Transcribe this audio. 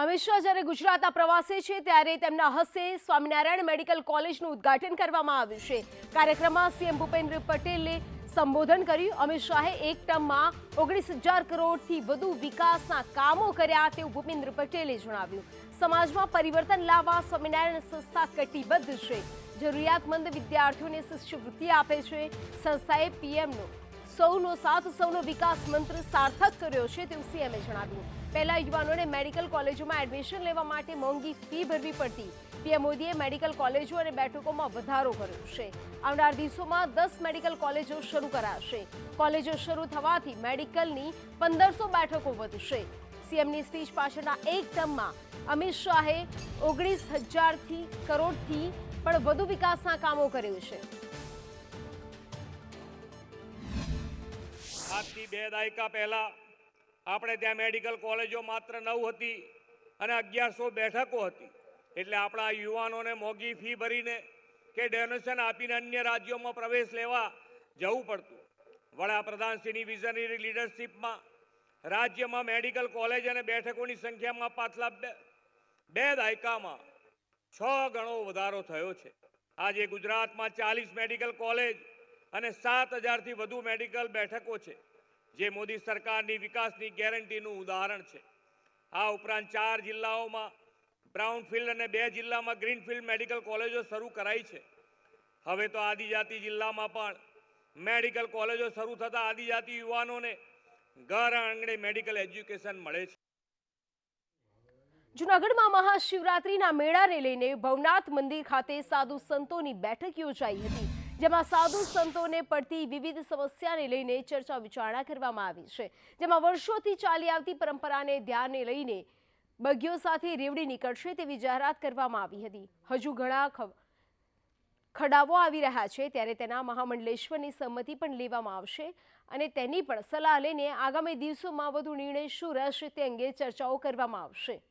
અમિત શાહ જ્યારે ગુજરાતના પ્રવાસે છે ત્યારે તેમના હસ્તે સ્વામિનારાયણ મેડિકલ કોલેજનું ઉદ્ઘાટન કરવામાં આવ્યું છે. કાર્યક્રમમાં સીએમ ભૂપેન્દ્ર પટેલે સંબોધન કર્યું. અમિત શાહે એક ટર્મમાં ઓગણીસ હજાર કરોડથી વધુ વિકાસના કામો કર્યા તેવું ભૂપેન્દ્ર પટેલે જણાવ્યું. સમાજમાં પરિવર્તન લાવવા સ્વામિનારાયણ સંસ્થા કટિબદ્ધ છે. જરૂરિયાતમંદ વિદ્યાર્થીઓને શિષ્યવૃત્તિ આપે છે. સંસ્થાએ પીએમનો સૌનો સાથ, સૌનો વિકાસ મંત્ર સાર્થક કર્યો છે તેવું સીએમએ જણાવ્યું. પહેલા યુવાનોને મેડિકલ કોલેજોમાં એડમિશન લેવા માટે મોંઘી ફી ભરવી પડતી. પીએમ મોદીએ મેડિકલ કોલેજો અને બેઠકોમાં વધારો કર્યો છે. આવનાર દિવસોમાં દસ મેડિકલ કોલેજો શરૂ કરાશે. કોલેજો શરૂ થવાથી મેડિકલની પંદરસો બેઠકો વધશે. સીએમની સ્પીચ પાછળના એક ટર્મમાં, અમિત શાહે ઓગણીસ હજારથી કરોડથી પણ વધુ વિકાસના કામો કર્યું છે. આજથી બે દાયકા પહેલા આપણે ત્યાં મેડિકલ કોલેજો માત્ર નવ હતી અને અગિયારસો બેઠકો હતી. એટલે આપણા યુવાનોને મોંઘી ફી ભરીને કે ડોનેશન આપીને અન્ય રાજ્યોમાં પ્રવેશ લેવા જવું પડતું. વડાપ્રધાનશ્રીની વિઝનરી લીડરશીપમાં રાજ્યમાં મેડિકલ કોલેજ અને બેઠકોની સંખ્યામાં પાછલા બે દાયકામાં છ ગણો વધારો થયો છે. આજે ગુજરાતમાં ચાલીસ મેડિકલ કોલેજ અને સાત હજારથી વધુ મેડિકલ બેઠકો છે, જે મોદી સરકારની વિકાસની ગેરંટીનું ઉદાહરણ છે. આ ઉપરાંત ચાર જિલ્લાઓમાં બ્રાઉનફિલ્ડ અને બે જિલ્લામાં ગ્રીનફિલ્ડ મેડિકલ કોલેજો શરૂ કરાઈ છે. હવે તો આદિજાતિ જિલ્લામાં પણ મેડિકલ કોલેજો શરૂ થતાં આદિજાતિ યુવાનોને ઘર આંગણે મેડિકલ એજ્યુકેશન મળે છે. જૂનાગઢમાં મહાશિવરાત્રિના મેળાને લઈને ભવનાથ મંદિર ખાતે સાધુ સંતોની બેઠક યોજાઈ હતી, જેમાં સાધુ સંતોને પડતી વિવિધ સમસ્યાને લઈને ચર્ચા વિચારણા કરવામાં આવી છે. જેમાં વર્ષોથી ચાલી આવતી પરંપરાને ધ્યાને લઈને બગીઓ સાથે રેવડી નીકળશે તેવી જાહેરાત કરવામાં આવી હતી. હજુ ઘણા ખડાવો આવી રહ્યા છે, ત્યારે તેના મહામંડલેશ્વરની સંમતિ પણ લેવામાં આવશે અને તેની પણ સલાહ લઈને આગામી દિવસોમાં વધુ નિર્ણય શું રહેશે તે અંગે ચર્ચાઓ કરવામાં આવશે.